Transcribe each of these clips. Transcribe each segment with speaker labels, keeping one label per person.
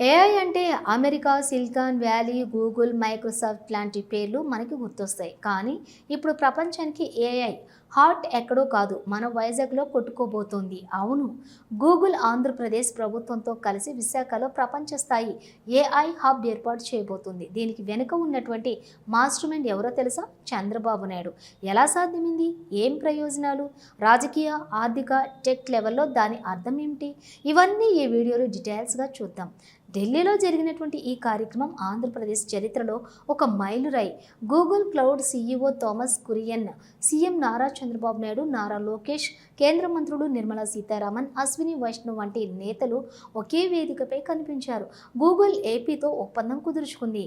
Speaker 1: AI అంటే America silicon valley Google Microsoft లాంటి పేర్లు మనకి గుర్తొస్తాయి. కానీ ఇప్పుడు ప్రపంచానికి ఏఐ హాట్ ఎక్కడో కాదు మన వైజాగ్లో కొట్టుకోబోతోంది. అవును గూగుల్ ఆంధ్రప్రదేశ్ ప్రభుత్వంతో కలిసి విశాఖలో ప్రపంచ స్థాయి ఏఐ హబ్ ఏర్పాటు చేయబోతుంది. దీనికి వెనుక ఉన్నటువంటి మాస్టర్ మైండ్ ఎవరో తెలుసా? చంద్రబాబు నాయుడు. ఎలా సాధ్యమైంది? ఏం ప్రయోజనాలు? రాజకీయ ఆర్థిక టెక్ లెవెల్లో దాని అర్థం ఏమిటి? ఇవన్నీ ఈ వీడియోలో డీటెయిల్స్గా చూద్దాం. ఢిల్లీలో జరిగినటువంటి ఈ కార్యక్రమం ఆంధ్రప్రదేశ్ చరిత్రలో ఒక మైలురాయి. Google cloud CEO Thomas Kurian CM Nara Chandrababu Naidu Nara Lokesh కేంద్ర మంత్రులు నిర్మలా సీతారామన్ అశ్విని వైష్ణవ్ వంటి నేతలు ఒకే వేదికపై కనిపించారు. గూగుల్ ఏపీతో ఒప్పందం కుదుర్చుకుంది.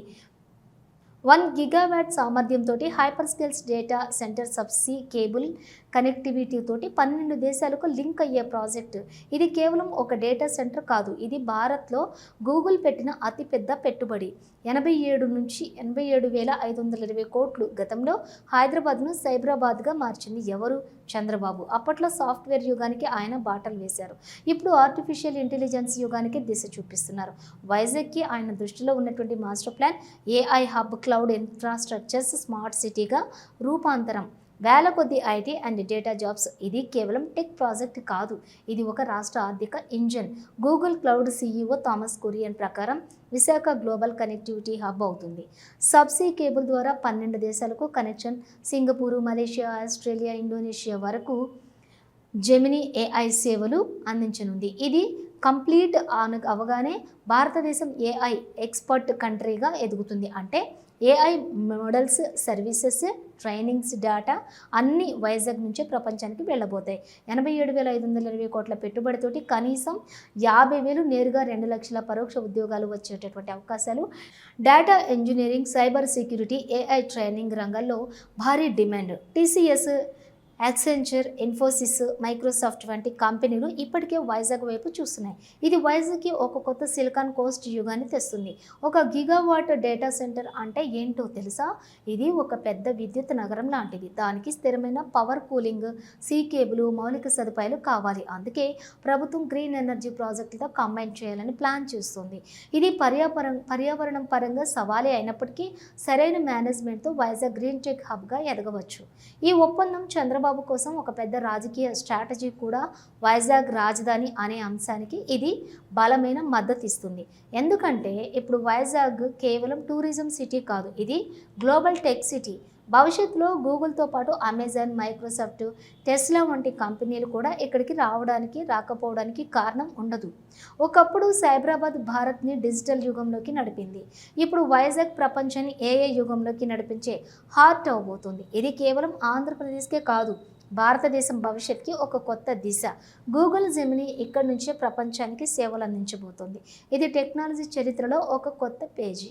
Speaker 1: వన్ గిగావాట్ సామర్థ్యంతో hyper scales data center subsea cable connectivity తోటి పన్నెండు దేశాలకు లింక్ అయ్యే ప్రాజెక్ట్. ఇది కేవలం ఒక డేటా సెంటర్ కాదు ఇది భారత్లో గూగుల్ పెట్టిన అతిపెద్ద పెట్టుబడి. ఎనభై ఏడు నుంచి ఎనభై ఏడు వేల ఐదు వందల ఇరవై కోట్లు గతంలో హైదరాబాద్ను సైబరాబాద్గా మార్చింది ఎవరు? చంద్రబాబు. అప్పట్లో సాఫ్ట్వేర్ యుగానికి ఆయన బాటలు వేశారు. ఇప్పుడు ఆర్టిఫిషియల్ ఇంటెలిజెన్స్ యుగానికి దిశ చూపిస్తున్నారు. వైజాగ్కి ఆయన దృష్టిలో ఉన్నటువంటి master plan AI hub cloud infrastructures smart సిటీగా రూపాంతరం. వేల కొద్ది ఐటీ అండ్ డేటా జాబ్స్. ఇది కేవలం టెక్ ప్రాజెక్ట్ కాదు. ఇది ఒక రాష్ట్ర ఆర్థిక engine. Google cloud CEO Thomas Kurian ప్రకారం విశాఖ గ్లోబల్ కనెక్టివిటీ హబ్ అవుతుంది. సబ్సీ కేబుల్ ద్వారా పన్నెండు దేశాలకు connection. Singapore Malaysia Australia Indonesia వరకు జెమినీ ఏఐ సేవలు అందించనుంది. ఇది కంప్లీట్ ఆన అవగానే భారతదేశం ఏఐ ఎక్స్పర్ట్ కంట్రీగా ఎదుగుతుంది. అంటే AI models services trainings data అన్ని వైజాగ్ నుంచే ప్రపంచానికి వెళ్ళబోతాయి. ఎనభై ఏడు వేల ఐదు వందల ఇరవై కోట్ల పెట్టుబడితోటి కనీసం యాభై వేలు నేరుగా రెండు లక్షల పరోక్ష ఉద్యోగాలు వచ్చేటటువంటి అవకాశాలు. Data engineering cyber security AI training రంగాల్లో భారీ demand. TCS Accenture Infosys Microsoft వంటి కంపెనీలు ఇప్పటికే వైజాగ్ వైపు చూస్తున్నాయి. ఇది వైజాగ్కి ఒక కొత్త సిలికాన్ కోస్ట్ యుగాన్ని తెస్తుంది. ఒక గిగావాట్ డేటా సెంటర్ అంటే ఏంటో తెలుసా? ఇది ఒక పెద్ద విద్యుత్ నగరం లాంటిది. దానికి స్థిరమైన పవర్ కూలింగ్ సీ కేబుల్ మౌలిక సదుపాయాలు కావాలి. అందుకే ప్రభుత్వం గ్రీన్ ఎనర్జీ ప్రాజెక్టులతో కంబైన్ చేయాలని ప్లాన్ చేస్తుంది. ఇది పర్యావరణ పర్యావరణం పరంగా సవాలే అయినప్పటికీ సరైన మేనేజ్మెంట్తో వైజాగ్ గ్రీన్ టెక్ హబ్గా ఎదగవచ్చు. ఈ ఒప్పందం చంద్రబాబు చంద్రబాబు కోసం ఒక పెద్ద రాజకీయ స్ట్రాటజీ కూడా వైజాగ్ రాజధాని అనే అంశానికి ఇది బలమైన మద్దతు ఇస్తుంది. ఎందుకంటే ఇప్పుడు వైజాగ్ కేవలం టూరిజం సిటీ కాదు ఇది గ్లోబల్ టెక్ సిటీ. భవిష్యత్తులో గూగుల్తో పాటు అమెజాన్ మైక్రోసాఫ్ట్ టెస్లా వంటి కంపెనీలు కూడా ఇక్కడికి రావడానికి రాకపోవడానికి కారణం ఉండదు. ఒకప్పుడు సైబరాబాద్ భారత్ని డిజిటల్ యుగంలోకి నడిపింది. ఇప్పుడు వైజాగ్ ప్రపంచాన్ని ఏఏ యుగంలోకి నడిపించే హార్ట్ అవబోతుంది ఇది కేవలం ఆంధ్రప్రదేశ్కే కాదు భారతదేశం భవిష్యత్కి ఒక కొత్త దిశ. గూగుల్ జెమిని ఇక్కడి నుంచే ప్రపంచానికి సేవలు అందించబోతోంది ఇది టెక్నాలజీ చరిత్రలో ఒక కొత్త పేజీ.